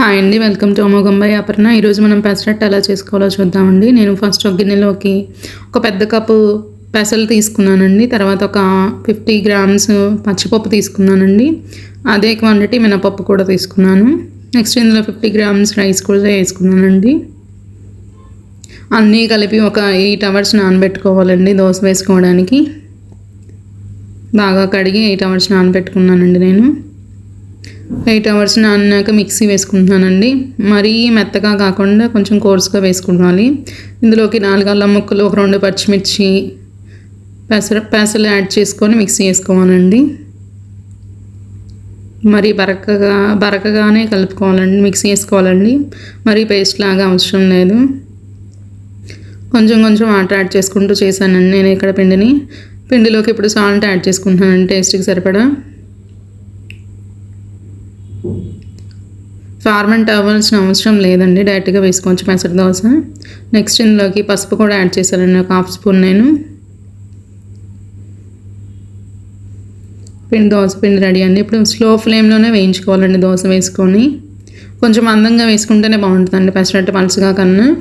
Hi అండి welcome to అమోఘంబాయి Aparna. ఈరోజు మనం పెసరట్టు ఎలా చేసుకోవాలో చూద్దామండి. నేను ఫస్ట్ ఒక గిన్నెలోకి ఒక పెద్ద కప్పు పెసలు తీసుకున్నానండి. తర్వాత ఒక ఫిఫ్టీ గ్రామ్స్ పచ్చిపప్పు తీసుకున్నానండి. అదే క్వాంటిటీ మినపప్పు కూడా తీసుకున్నాను. నెక్స్ట్ ఇందులో ఫిఫ్టీ గ్రామ్స్ రైస్ కూడా వేసుకున్నానండి. అన్నీ కలిపి ఒక ఎయిట్ అవర్స్ నానబెట్టుకోవాలండి దోశ వేసుకోవడానికి. బాగా కడిగి ఎయిట్ అవర్స్ నానబెట్టుకున్నానండి నేను. ఎయిట్ అవర్స్ నానాక మిక్సీ వేసుకుంటున్నానండి. మరీ మెత్తగా కాకుండా కొంచెం కోర్సుగా వేసుకోవాలి ఇందులోకి నాలుగు అల్లం ముక్కలు ఒక రెండు పచ్చిమిర్చి పెసర పెసలు యాడ్ చేసుకొని మిక్సీ వేసుకోవాలండి. మరీ బరకగా బరకగానే కలుపుకోవాలండి మిక్సీ వేసుకోవాలండి. మరీ పేస్ట్ లాగా అవసరం లేదు. కొంచెం కొంచెం వాటర్ యాడ్ చేసుకుంటూ చేశానండి నేను ఇక్కడ పిండిని. పిండిలోకి ఇప్పుడు సాల్ట్ యాడ్ చేసుకుంటున్నానండి టేస్ట్కి సరిపడా. ఫార్మెంట్ అవ్వాల్సిన అవసరం లేదండి. డైరెక్ట్గా వేసుకోవచ్చు. పెసర దోశ. నెక్స్ట్ ఇందులోకి పసుపు కూడా యాడ్ చేశానండి. ఒక హాఫ్ స్పూన్ నేను. పిండి దోశ పిండి రెడీ అండి. ఇప్పుడు స్లో ఫ్లేమ్లోనే వేయించుకోవాలండి దోశ వేసుకొని. కొంచెం అందంగా వేసుకుంటేనే బాగుంటుందండి. పెసరట్టు పలుచగా కన్నా.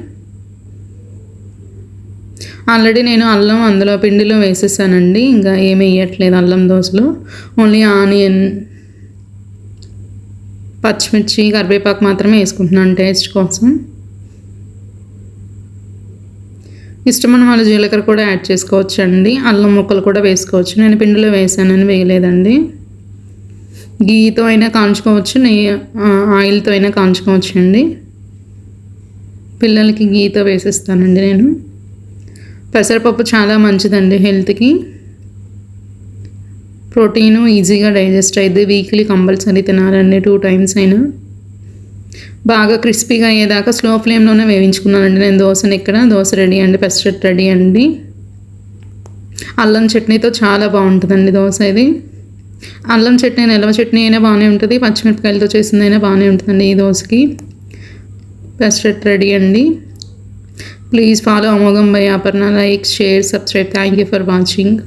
ఆల్రెడీ నేను అల్లం అందులో పిండిలో వేసేసానండి. ఇంకా ఏమి వేయట్లేదు అల్లం దోశలో. ఓన్లీ ఆనియన్ పచ్చిమిర్చి కరివేపాకు మాత్రమే వేసుకుంటున్నాను టేస్ట్ కోసం. ఇష్టమైన వాళ్ళు జీలకర్ర కూడా యాడ్ చేసుకోవచ్చు అండి అల్లం ముక్కలు కూడా వేసుకోవచ్చు. నేను పిండిలో వేసానని వేయలేదండి. గీతో అయినా కాంచుకోవచ్చు నెయ్యి ఆయిల్తో అయినా కాంచుకోవచ్చు అండి పిల్లలకి గీతో వేసిస్తానండి నేను. పెసరపప్పు చాలా మంచిదండి హెల్త్కి. ప్రోటీను ఈజీగా డైజెస్ట్ అయ్యింది వీక్లీ కంపల్సరీ తినాలండి టూ టైమ్స్ అయినా. బాగా క్రిస్పీగా అయ్యేదాకా స్లో ఫ్లేమ్లోనే వేయించుకున్నానండి నేను దోశని ఇక్కడ. దోశ రెడీ అండి పెసరట్ రెడీ అండి. అల్లం చట్నీతో చాలా బాగుంటుందండి దోశ ఇది. అల్లం చట్నీ నిల్వ చట్నీ అయినా బాగానే ఉంటుంది పచ్చిమిరపకాయలతో చేసిందైనా బాగానే ఉంటుందండి ఈ దోశకి. పెసరట్ రెడీ అండి. ప్లీజ్ ఫాలో అమోఘం bye Aparna like share subscribe. Thank you for watching.